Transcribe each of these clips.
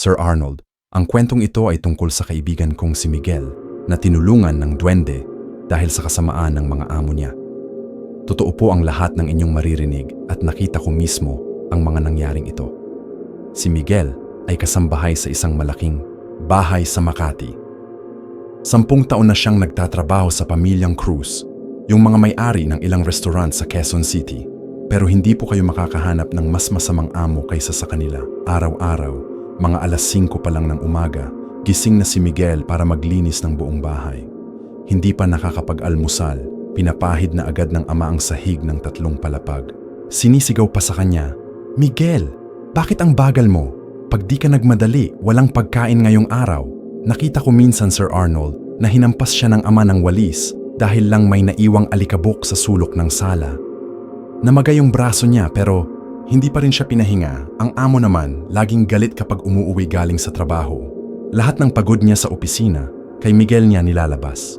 Sir Arnold, ang kwentong ito ay tungkol sa kaibigan kong si Miguel na tinulungan ng duwende dahil sa kasamaan ng mga amo niya. Totoo po ang lahat ng inyong maririnig at nakita ko mismo ang mga nangyaring ito. Si Miguel ay kasambahay sa isang malaking bahay sa Makati. Sampung taon na siyang nagtatrabaho sa pamilyang Cruz, yung mga may-ari ng ilang restaurant sa Quezon City. Pero hindi po kayo makakahanap ng mas masamang amo kaysa sa kanila. Araw-araw, mga alas 5 pa lang ng umaga, gising na si Miguel para maglinis ng buong bahay. Hindi pa nakakapag-almusal, pinapahid na agad ng ama ang sahig ng tatlong palapag. Sinisigaw pa sa kanya, Miguel, bakit ang bagal mo? Pag di ka nagmadali, walang pagkain ngayong araw. Nakita ko minsan, Sir Arnold, na hinampas siya ng ama ng walis dahil lang may naiwang alikabok sa sulok ng sala. Namagay yung braso niya pero hindi pa rin siya pinahinga. Ang amo naman, laging galit kapag umuuwi galing sa trabaho. Lahat ng pagod niya sa opisina, kay Miguel niya nilalabas.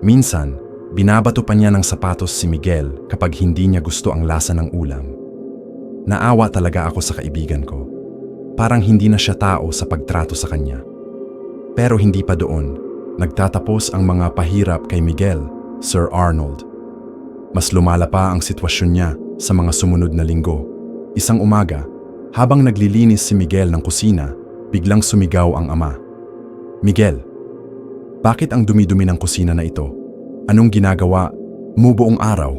Minsan, binabato pa niya ng sapatos si Miguel kapag hindi niya gusto ang lasa ng ulam. Naawa talaga ako sa kaibigan ko. Parang hindi na siya tao sa pagtrato sa kanya. Pero hindi pa doon, nagtatapos ang mga pahirap kay Miguel, Sir Arnold. Mas lumala pa ang sitwasyon niya sa mga sumunod na linggo. Isang umaga, habang naglilinis si Miguel ng kusina, biglang sumigaw ang ama. Miguel, bakit ang dumi-dumi ng kusina na ito? Anong ginagawa mo buong araw?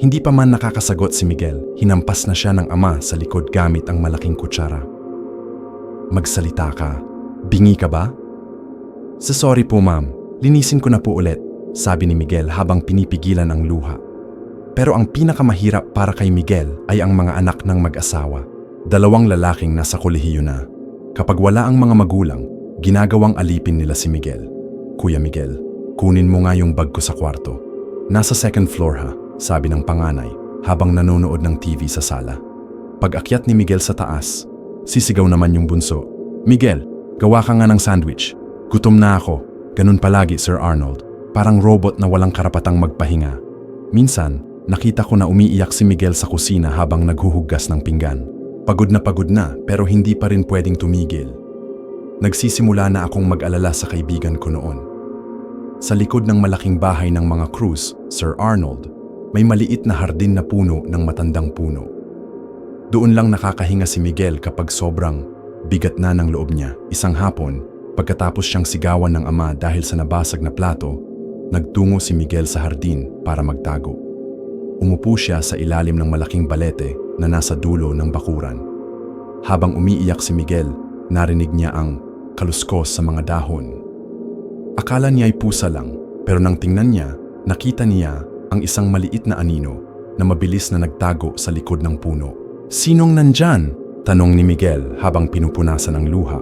Hindi pa man nakakasagot si Miguel, hinampas na siya ng ama sa likod gamit ang malaking kutsara. Magsalita ka. Bingi ka ba? Sa sorry po ma'am, linisin ko na po ulit, sabi ni Miguel habang pinipigilan ang luha. Pero ang pinakamahirap para kay Miguel ay ang mga anak ng mag-asawa. Dalawang lalaking nasa kolehiyo na. Kapag wala ang mga magulang, ginagawang alipin nila si Miguel. Kuya Miguel, kunin mo nga yung bag ko sa kwarto. Nasa second floor ha, sabi ng panganay habang nanonood ng TV sa sala. Pag akyat ni Miguel sa taas, sisigaw naman yung bunso. Miguel, gawa ka nga ng sandwich. Gutom na ako. Ganun palagi, Sir Arnold. Parang robot na walang karapatang magpahinga. Minsan, nakita ko na umiiyak si Miguel sa kusina habang naghuhugas ng pinggan. Pagod na pagod na pero hindi pa rin pwedeng tumigil. Nagsisimula na akong mag-alala sa kaibigan ko noon. Sa likod ng malaking bahay ng mga Cruz, Sir Arnold, may maliit na hardin na puno ng matandang puno. Doon lang nakakahinga si Miguel kapag sobrang bigat na ng loob niya. Isang hapon, pagkatapos siyang sigawan ng ama dahil sa nabasag na plato, nagtungo si Miguel sa hardin para magtago. Umupo siya sa ilalim ng malaking balete na nasa dulo ng bakuran. Habang umiiyak si Miguel, narinig niya ang kaluskos sa mga dahon. Akala niya ay pusa lang, pero nang tingnan niya, nakita niya ang isang maliit na anino na mabilis na nagtago sa likod ng puno. Sinong nandyan? Tanong ni Miguel habang pinupunasan ang luha.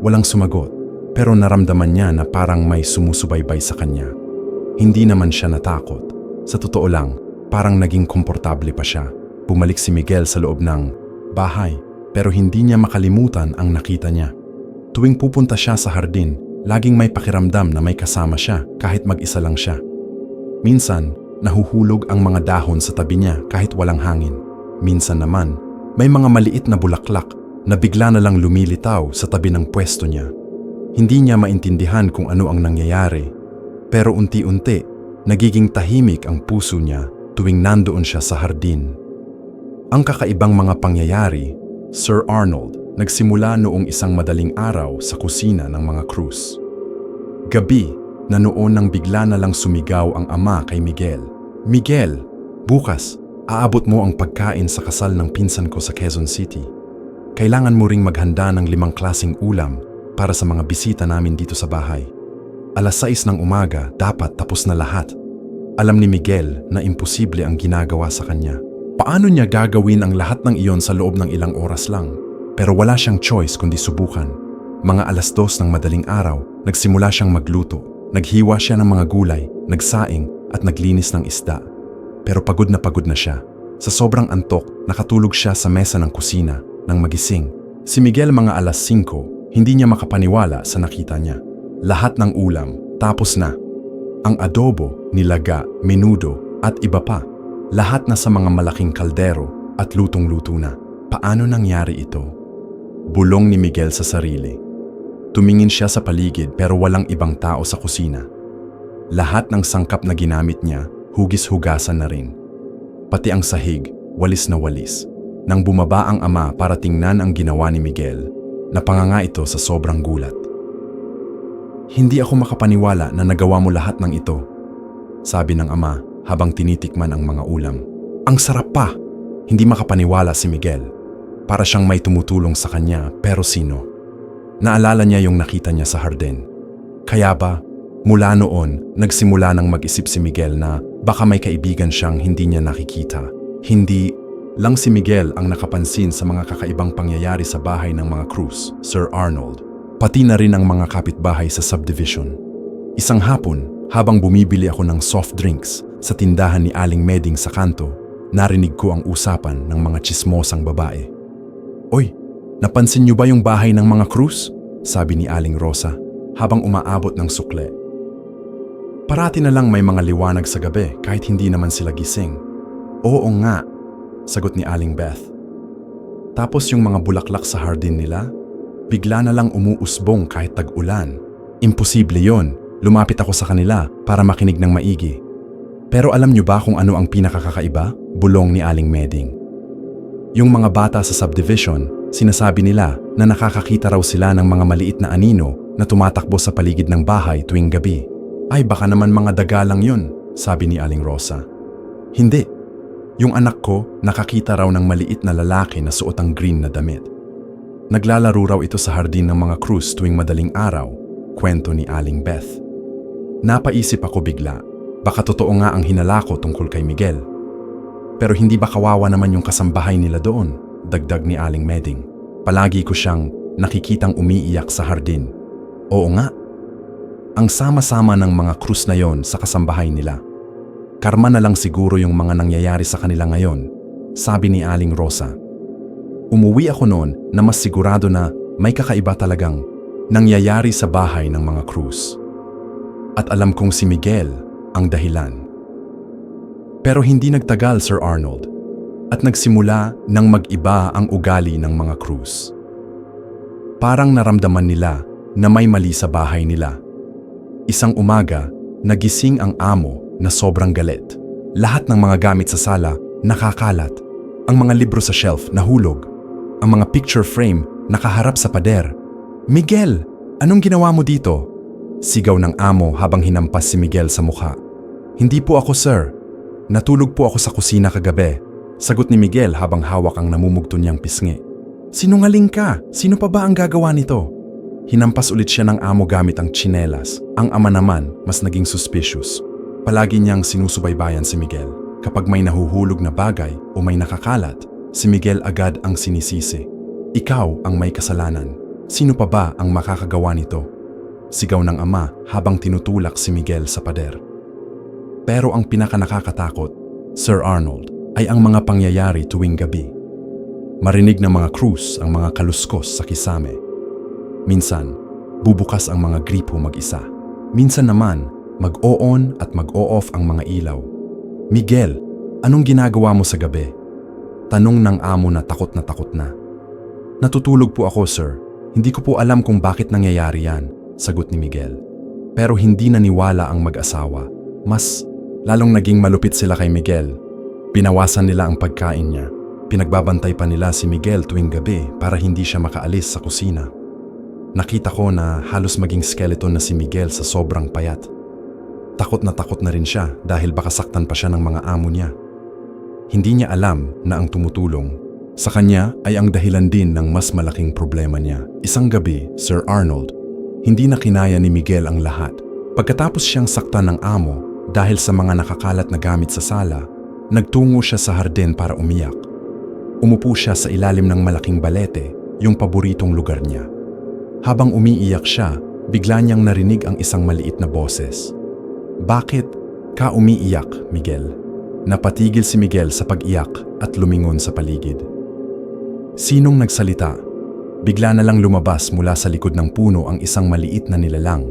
Walang sumagot, pero naramdaman niya na parang may sumusubaybay sa kanya. Hindi naman siya natakot. Sa totoo lang, parang naging komportable pa siya. Bumalik si Miguel sa loob ng bahay, pero hindi niya makalimutan ang nakita niya. Tuwing pupunta siya sa hardin, laging may pakiramdam na may kasama siya kahit mag-isa lang siya. Minsan, nahuhulog ang mga dahon sa tabi niya kahit walang hangin. Minsan naman, may mga maliit na bulaklak na bigla na lang lumilitaw sa tabi ng pwesto niya. Hindi niya maintindihan kung ano ang nangyayari, pero unti-unti, nagiging tahimik ang puso niya tuwing nandoon siya sa hardin. Ang kakaibang mga pangyayari, Sir Arnold, nagsimula noong isang madaling araw sa kusina ng mga Cruz. Gabi na noon nang bigla na lang sumigaw ang ama kay Miguel. Miguel, bukas, aabot mo ang pagkain sa kasal ng pinsan ko sa Quezon City. Kailangan mo ring maghanda ng limang klasing ulam para sa mga bisita namin dito sa bahay. Alas 6 ng umaga, dapat tapos na lahat. Alam ni Miguel na imposible ang ginagawa sa kanya. Paano niya gagawin ang lahat ng iyon sa loob ng ilang oras lang? Pero wala siyang choice kundi subukan. Mga alas dos ng madaling araw, nagsimula siyang magluto. Naghiwa siya ng mga gulay, nagsaing at naglinis ng isda. Pero pagod na pagod na siya. Sa sobrang antok, nakatulog siya sa mesa ng kusina nang magising. Si Miguel mga alas 5, hindi niya makapaniwala sa nakita niya. Lahat ng ulam, tapos na. Ang adobo, nilaga, menudo at iba pa. Lahat na sa mga malaking kaldero at lutong-luto na. Paano nangyari ito? Bulong ni Miguel sa sarili. Tumingin siya sa paligid pero walang ibang tao sa kusina. Lahat ng sangkap na ginamit niya, hugis-hugasan na rin. Pati ang sahig, walis na walis. Nang bumaba ang ama para tingnan ang ginawa ni Miguel, napanganga ito sa sobrang gulat. Hindi ako makapaniwala na nagawa mo lahat ng ito, sabi ng ama habang tinitikman ang mga ulam. Ang sarap pa! Hindi makapaniwala si Miguel. Para siyang may tumutulong sa kanya pero sino? Naalala niya yung nakita niya sa hardin. Kaya ba, mula noon, nagsimula nang mag-isip si Miguel na baka may kaibigan siyang hindi niya nakikita. Hindi lang si Miguel ang nakapansin sa mga kakaibang pangyayari sa bahay ng mga Cruz, Sir Arnold. Pati na rin ang mga kapitbahay sa subdivision. Isang hapon, habang bumibili ako ng soft drinks sa tindahan ni Aling Meding sa kanto, narinig ko ang usapan ng mga chismosang babae. Oy, napansin niyo ba yung bahay ng mga Cruz? Sabi ni Aling Rosa habang umaabot ng sukle. Parati na lang may mga liwanag sa gabi kahit hindi naman sila gising. Oo nga, sagot ni Aling Beth. Tapos yung mga bulaklak sa hardin nila, bigla na lang umuusbong kahit tag-ulan. Imposible yon. Lumapit ako sa kanila para makinig ng maigi. Pero alam niyo ba kung ano ang pinakakakaiba? Bulong ni Aling Meding. Yung mga bata sa subdivision, sinasabi nila na nakakakita raw sila ng mga maliit na anino na tumatakbo sa paligid ng bahay tuwing gabi. Ay baka naman mga daga lang yun, sabi ni Aling Rosa. Hindi. Yung anak ko nakakita raw ng maliit na lalaki na suot ang green na damit. Naglalaro raw ito sa hardin ng mga Cruz tuwing madaling araw, kwento ni Aling Beth. Napaisip ako bigla, baka totoo nga ang hinala ko tungkol kay Miguel. Pero hindi ba kawawa naman yung kasambahay nila doon, dagdag ni Aling Meding. Palagi ko siyang nakikitang umiiyak sa hardin. Oo nga, ang sama-sama ng mga krus na yon sa kasambahay nila. Karma na lang siguro yung mga nangyayari sa kanila ngayon, sabi ni Aling Rosa. Umuwi ako noon na mas sigurado na may kakaiba talagang nangyayari sa bahay ng mga krus. At alam kong si Miguel ang dahilan. Pero hindi nagtagal, Sir Arnold, at nagsimula nang mag-iba ang ugali ng mga krus. Parang naramdaman nila na may mali sa bahay nila. Isang umaga, nagising ang amo na sobrang galit. Lahat ng mga gamit sa sala nakakalat. Ang mga libro sa shelf nahulog. Ang mga picture frame nakaharap sa pader. Miguel, anong ginawa mo dito? Sigaw ng amo habang hinampas si Miguel sa mukha. Hindi po ako sir. Natulog po ako sa kusina kagabi. Sagot ni Miguel habang hawak ang namumugto niyang pisngi. Sinungaling ka! Sino pa ba ang gagawa nito? Hinampas ulit siya ng amo gamit ang tsinelas. Ang ama naman mas naging suspicious. Palagi niyang sinusubaybayan si Miguel. Kapag may nahuhulog na bagay o may nakakalat, si Miguel agad ang sinisisi. Ikaw ang may kasalanan. Sino pa ba ang makakagawa nito? Sigaw ng ama habang tinutulak si Miguel sa pader. Pero ang pinakanakakatakot, Sir Arnold, ay ang mga pangyayari tuwing gabi. Marinig ng mga krus ang mga kaluskos sa kisame. Minsan, bubukas ang mga gripo mag-isa. Minsan naman, mag-o-on at mag-o-off ang mga ilaw. Miguel, anong ginagawa mo sa gabi? Tanong ng amo na takot na takot na. Natutulog po ako, sir. Hindi ko po alam kung bakit nangyayari yan sagot ni Miguel. Pero hindi naniwala ang mag-asawa. Mas lalong naging malupit sila kay Miguel. Pinawasan nila ang pagkain niya. Pinagbabantay pa nila si Miguel tuwing gabi para hindi siya makaalis sa kusina. Nakita ko na halos maging skeleton na si Miguel sa sobrang payat. Takot na takot na rin siya dahil baka saktan pa siya ng mga amo niya. Hindi niya alam na ang tumutulong sa kanya ay ang dahilan din ng mas malaking problema niya. Isang gabi, Sir Arnold, hindi na kinaya ni Miguel ang lahat. Pagkatapos siyang saktan ng amo dahil sa mga nakakalat na gamit sa sala, nagtungo siya sa hardin para umiyak. Umupo siya sa ilalim ng malaking balete, yung paboritong lugar niya. Habang umiiyak siya, bigla niyang narinig ang isang maliit na boses. Bakit ka umiiyak, Miguel? Napatigil si Miguel sa pag-iyak at lumingon sa paligid. Sinong nagsalita? Bigla na lang lumabas mula sa likod ng puno ang isang maliit na nilalang.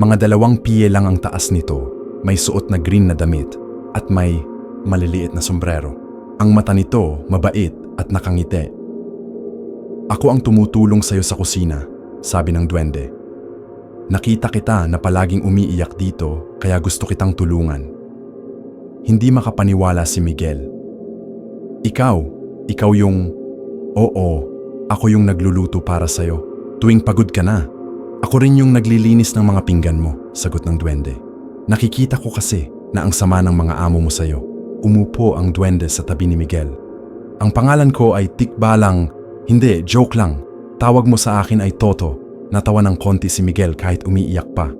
Mga dalawang piye lang ang taas nito, may suot na green na damit at may maliliit na sombrero. Ang mata nito mabait at nakangiti. Ako ang tumutulong sa'yo sa kusina, sabi ng duwende. Nakita kita na palaging umiiyak dito kaya gusto kitang tulungan. Hindi makapaniwala si Miguel. Ikaw, ikaw yung... Oo, ako yung nagluluto para sa'yo. Tuwing pagod ka na. Ako rin yung naglilinis ng mga pinggan mo, sagot ng duwende. Nakikita ko kasi na ang sama ng mga amo mo sa'yo. Umupo ang duwende sa tabi ni Miguel. Ang pangalan ko ay Tikbalang. Hindi, joke lang. Tawag mo sa akin ay Toto. Natawa ng konti si Miguel kahit umiiyak pa.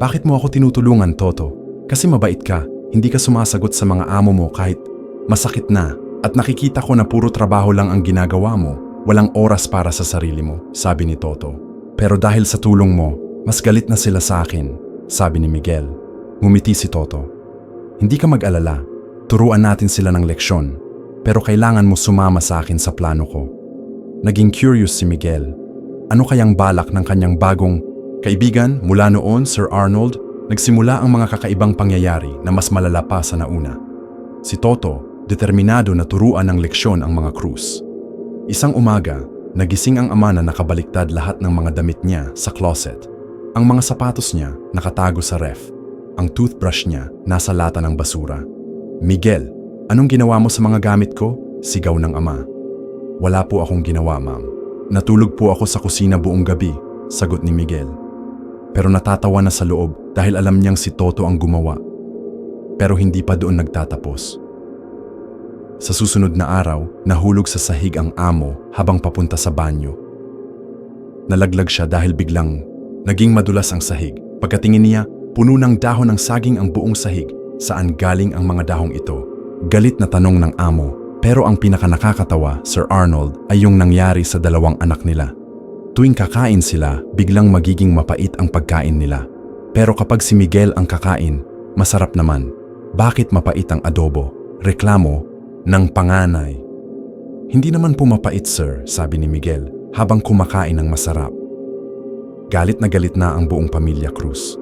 Bakit mo ako tinutulungan, Toto? Kasi mabait ka. Hindi ka sumasagot sa mga amo mo kahit masakit na. At nakikita ko na puro trabaho lang ang ginagawa mo. Walang oras para sa sarili mo, sabi ni Toto. Pero dahil sa tulong mo, mas galit na sila sa akin, sabi ni Miguel. Ngumiti si Toto. Hindi ka mag-alala. Turuan natin sila ng leksyon. Pero kailangan mo sumama sa akin sa plano ko. Naging curious si Miguel. Ano kayang balak ng kanyang bagong kaibigan mula noon, Sir Arnold? Nagsimula ang mga kakaibang pangyayari na mas malala pa sa nauna. Si Toto, determinado na turuan ng leksyon ang mga krus. Isang umaga, nagising ang ama na nakabaliktad lahat ng mga damit niya sa closet. Ang mga sapatos niya nakatago sa ref. Ang toothbrush niya nasa lata ng basura. Miguel, anong ginawa mo sa mga gamit ko? Sigaw ng ama. Wala po akong ginawa, ma'am. Natulog po ako sa kusina buong gabi, sagot ni Miguel. Pero natatawa na sa loob dahil alam niyang si Toto ang gumawa. Pero hindi pa doon nagtatapos. Sa susunod na araw, nahulog sa sahig ang amo habang papunta sa banyo. Nalaglag siya dahil biglang naging madulas ang sahig. Pagkatingin niya, puno ng dahon ng saging ang buong sahig. Saan galing ang mga dahong ito? Galit na tanong ng amo pero ang pinaka nakakatawa, Sir Arnold, ay yung nangyari sa dalawang anak nila. Tuwing kakain sila, biglang magiging mapait ang pagkain nila. Pero kapag si Miguel ang kakain, masarap naman. Bakit mapait ang adobo? Reklamo ng panganay. Hindi naman po mapait, sir, sabi ni Miguel habang kumakain ng masarap. Galit na galit na ang buong pamilya Cruz.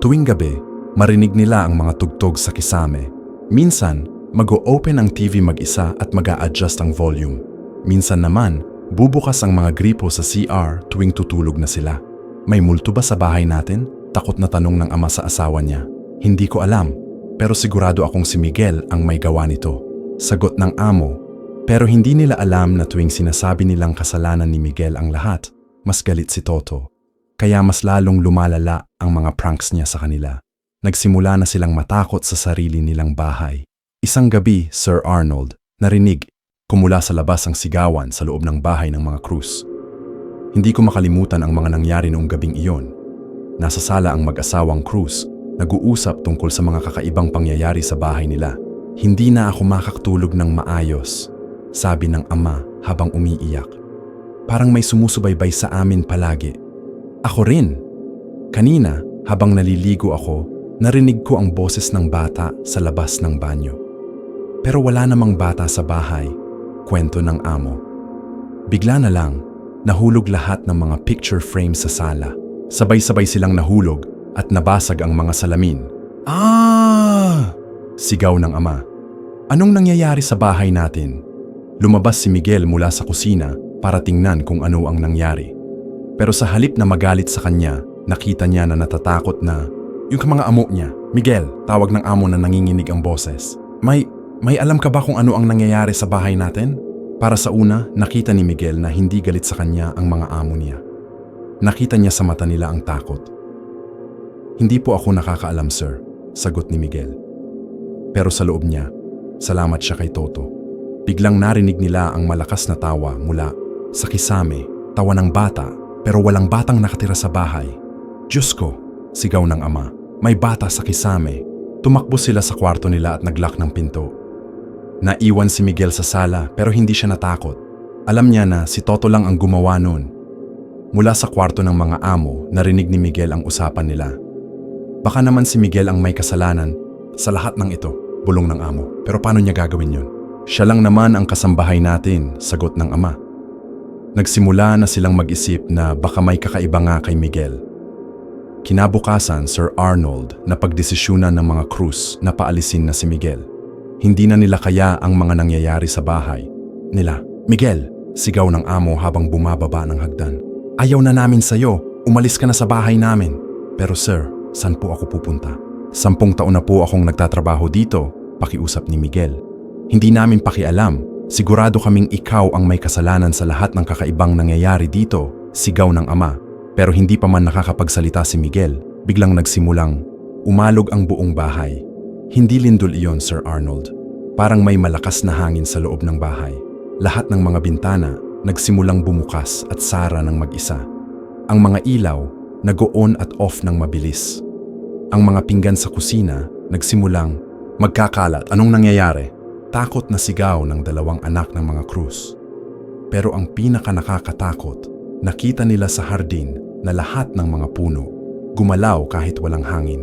Tuwing gabi, marinig nila ang mga tugtog sa kisame. Minsan, mag-o-open ang TV mag-isa at mag adjust ang volume. Minsan naman, bubukas ang mga gripo sa CR tuwing tutulog na sila. May multo ba sa bahay natin? Takot na tanong ng ama sa asawa niya. Hindi ko alam, pero sigurado akong si Miguel ang may gawa nito. Sagot ng amo, pero hindi nila alam na tuwing sinasabi nilang kasalanan ni Miguel ang lahat, mas galit si Toto. Kaya mas lalong lumalala ang mga pranks niya sa kanila. Nagsimula na silang matakot sa sarili nilang bahay. Isang gabi, Sir Arnold, narinig, kumula sa labas ang sigawan sa loob ng bahay ng mga Cruz. Hindi ko makalimutan ang mga nangyari noong gabing iyon. Nasa sala ang mag-asawang Cruz, nag-uusap tungkol sa mga kakaibang pangyayari sa bahay nila. Hindi na ako makaktulog ng maayos, sabi ng ama habang umiiyak. Parang may sumusubaybay sa amin palagi. Ako rin. Kanina, habang naliligo ako, narinig ko ang boses ng bata sa labas ng banyo. Pero wala namang bata sa bahay, kwento ng amo. Bigla na lang, nahulog lahat ng mga picture frame sa sala. Sabay-sabay silang nahulog at nabasag ang mga salamin. Ah! Sigaw ng ama. Anong nangyayari sa bahay natin? Lumabas si Miguel mula sa kusina para tingnan kung ano ang nangyari. Pero sa halip na magalit sa kanya, nakita niya na natatakot na yung mga amo niya. Miguel, tawag ng amo na nanginginig ang boses. May, may alam ka ba kung ano ang nangyayari sa bahay natin? Para sa una, nakita ni Miguel na hindi galit sa kanya ang mga amo niya. Nakita niya sa mata nila ang takot. Hindi po ako nakakaalam, sir, sagot ni Miguel. Pero sa loob niya, salamat siya kay Toto. Biglang narinig nila ang malakas na tawa mula sa kisame, tawa ng bata, pero walang batang nakatira sa bahay. Diyos ko, sigaw ng ama, may bata sa kisame. Tumakbo sila sa kwarto nila at naglock ng pinto. Naiwan si Miguel sa sala pero hindi siya natakot. Alam niya na si Toto lang ang gumawa noon. Mula sa kwarto ng mga amo, narinig ni Miguel ang usapan nila. Baka naman si Miguel ang may kasalanan sa lahat ng ito, bulong ng amo. Pero paano niya gagawin yun? Siya lang naman ang kasambahay natin, sagot ng ama. Nagsimula na silang mag-isip na baka may kakaiba nga kay Miguel. Kinabukasan, Sir Arnold na pagdesisyonan ng mga Cruz na paalisin na si Miguel. Hindi na nila kaya ang mga nangyayari sa bahay. Nila, Miguel, Sigaw ng amo habang bumababa ng hagdan. Ayaw na namin sa'yo. Umalis ka na sa bahay namin. Pero sir, saan po ako pupunta? Sampung taon na po akong nagtatrabaho dito, pakiusap ni Miguel. Hindi namin pakialam. Sigurado kaming ikaw ang may kasalanan sa lahat ng kakaibang nangyayari dito, sigaw ng ama. Pero hindi pa man nakakapagsalita si Miguel, biglang nagsimulang umalog ang buong bahay. Hindi lindol iyon, Sir Arnold. Parang may malakas na hangin sa loob ng bahay. Lahat ng mga bintana nagsimulang bumukas at sara ng mag-isa. Ang mga ilaw nag-on at off ng mabilis. Ang mga pinggan sa kusina nagsimulang magkakalat. Anong nangyayari? Takot na sigaw ng dalawang anak ng mga Cruz. Pero ang pinaka nakakatakot, nakita nila sa hardin na lahat ng mga puno gumalaw kahit walang hangin.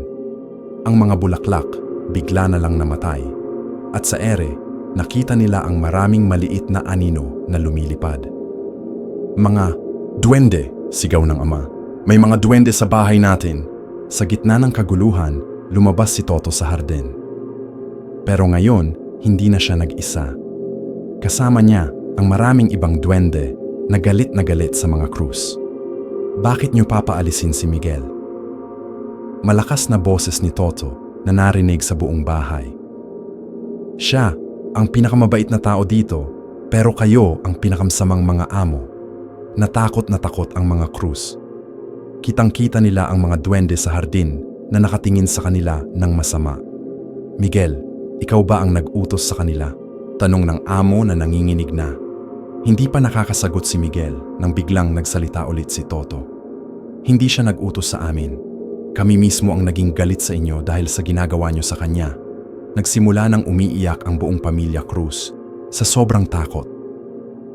Ang mga bulaklak bigla na lang namatay. At sa ere, nakita nila ang maraming maliit na anino na lumilipad. Mga duwende, sigaw ng ama. May mga duwende sa bahay natin. Sa gitna ng kaguluhan, lumabas si Toto sa hardin. Pero ngayon, hindi na siya nag-isa. Kasama niya ang maraming ibang duwende na galit na galit sa mga krus. Bakit niyo papaalisin si Miguel? Malakas na boses ni Toto na narinig sa buong bahay. Siya ang pinakamabait na tao dito, pero kayo ang pinakamsamang mga amo. Natakot na takot ang mga krus. Kitang-kita nila ang mga duwende sa hardin na nakatingin sa kanila ng masama. Miguel, ikaw ba ang nag-utos sa kanila? Tanong ng amo na nanginginig na. Hindi pa nakakasagot si Miguel nang biglang nagsalita ulit si Toto. Hindi siya nag-utos sa amin. Kami mismo ang naging galit sa inyo dahil sa ginagawa niyo sa kanya. Nagsimula nang umiiyak ang buong pamilya Cruz sa sobrang takot.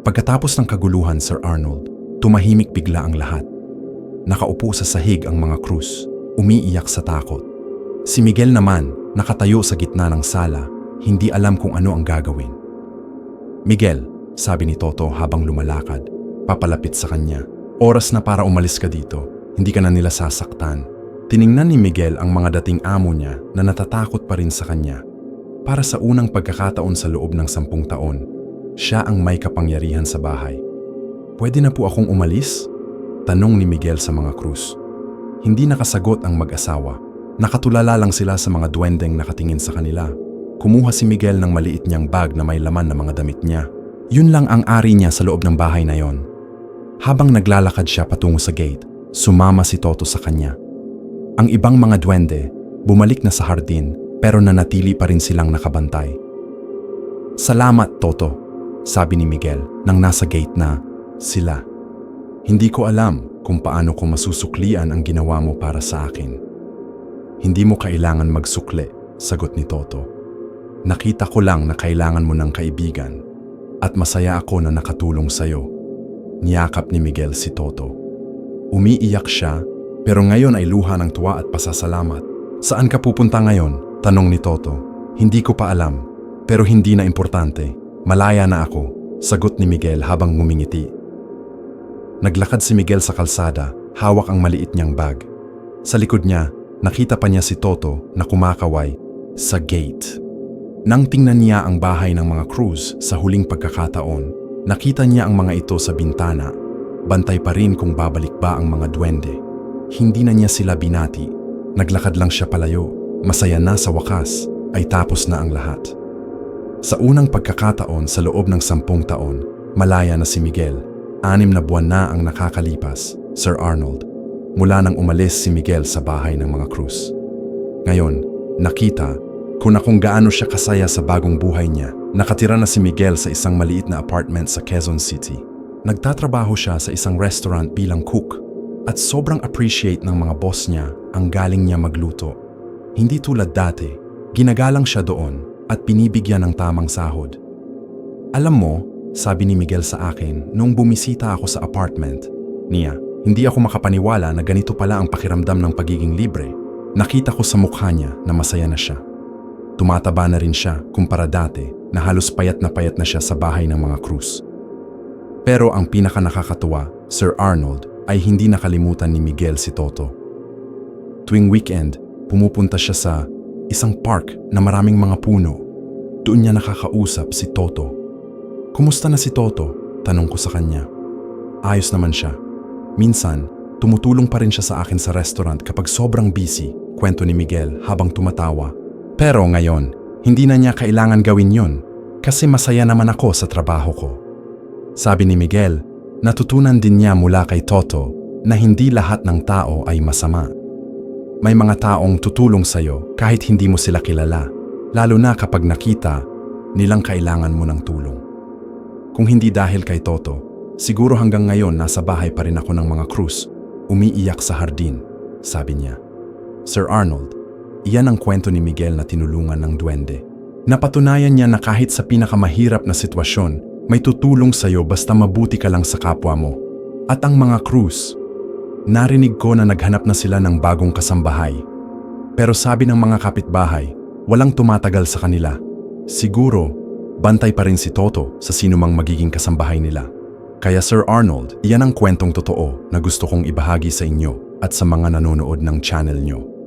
Pagkatapos ng kaguluhan, Sir Arnold, tumahimik bigla ang lahat. Nakaupo sa sahig ang mga Cruz, umiiyak sa takot. Si Miguel naman, nakatayo sa gitna ng sala, hindi alam kung ano ang gagawin. Miguel, sabi ni Toto habang lumalakad, papalapit sa kanya. Oras na para umalis ka dito, hindi ka na nila sasaktan. Tiningnan ni Miguel ang mga dating amo niya na natatakot pa rin sa kanya. Para sa unang pagkakataon sa loob ng sampung taon, siya ang may kapangyarihan sa bahay. Pwede na po akong umalis? Tanong ni Miguel sa mga krus. Hindi nakasagot ang mag-asawa. Nakatulala lang sila sa mga duwendeng nakatingin sa kanila. Kumuha si Miguel ng maliit niyang bag na may laman na mga damit niya. Yun lang ang ari niya sa loob ng bahay na yon. Habang naglalakad siya patungo sa gate, sumama si Toto sa kanya. Ang ibang mga duwende, bumalik na sa hardin pero nanatili pa rin silang nakabantay. Salamat, Toto, sabi ni Miguel nang nasa gate na sila. Hindi ko alam kung paano ko masusuklian ang ginawa mo para sa akin. Hindi mo kailangan magsukli, sagot ni Toto. Nakita ko lang na kailangan mo ng kaibigan at masaya ako na nakatulong sa'yo. Niyakap ni Miguel si Toto. Umiiyak siya pero ngayon ay luha ng tuwa at pasasalamat. Saan ka pupunta ngayon? Tanong ni Toto. Hindi ko pa alam, pero hindi na importante. Malaya na ako, sagot ni Miguel habang ngumingiti. Naglakad si Miguel sa kalsada, hawak ang maliit niyang bag. Sa likod niya, nakita pa niya si Toto na kumakaway sa gate. Nang tingnan niya ang bahay ng mga Cruz sa huling pagkakataon, nakita niya ang mga ito sa bintana. Bantay pa rin kung babalik ba ang mga duwende. Hindi na niya sila binati. Naglakad lang siya palayo. Masaya na sa wakas ay tapos na ang lahat. Sa unang pagkakataon sa loob ng sampung taon, malaya na si Miguel. Anim na buwan na ang nakakalipas, Sir Arnold, mula nang umalis si Miguel sa bahay ng mga Cruz. Ngayon, nakita ko na kung gaano siya kasaya sa bagong buhay niya. Nakatira na si Miguel sa isang maliit na apartment sa Quezon City. Nagtatrabaho siya sa isang restaurant bilang cook at sobrang appreciate ng mga boss niya ang galing niya magluto. Hindi tulad dati, ginagalang siya doon at binibigyan ng tamang sahod. Alam mo, sabi ni Miguel sa akin nung bumisita ako sa apartment niya, hindi ako makapaniwala na ganito pala ang pakiramdam ng pagiging libre. Nakita ko sa mukha niya na masaya na siya. Tumataba na rin siya kumpara dati na halos payat na payat na siya sa bahay ng mga krus. Pero ang pinaka nakakatuwa, Sir Arnold, ay hindi nakalimutan ni Miguel si Toto. Tuwing weekend, pumupunta siya sa isang park na maraming mga puno. Doon niya nakakausap si Toto. Kumusta na si Toto? tanong ko sa kanya. Ayos naman siya. Minsan, tumutulong pa rin siya sa akin sa restaurant kapag sobrang busy, kwento ni Miguel habang tumatawa. Pero ngayon, hindi na niya kailangan gawin yon kasi masaya naman ako sa trabaho ko. Sabi ni Miguel, natutunan din niya mula kay Toto na hindi lahat ng tao ay masama. May mga taong tutulong sa'yo kahit hindi mo sila kilala, lalo na kapag nakita nilang kailangan mo ng tulong. Kung hindi dahil kay Toto, siguro hanggang ngayon nasa bahay pa rin ako ng mga krus, umiiyak sa hardin, sabi niya. Sir Arnold, iyan ang kwento ni Miguel na tinulungan ng duwende. Napatunayan niya na kahit sa pinakamahirap na sitwasyon, may tutulong sa'yo basta mabuti ka lang sa kapwa mo. At ang mga krus, narinig ko na naghanap na sila ng bagong kasambahay. Pero sabi ng mga kapitbahay, walang tumatagal sa kanila. Siguro, bantay pa rin si Toto sa sinumang magiging kasambahay nila. Kaya Sir Arnold, iyan ang kwentong totoo na gusto kong ibahagi sa inyo at sa mga nanonood ng channel nyo.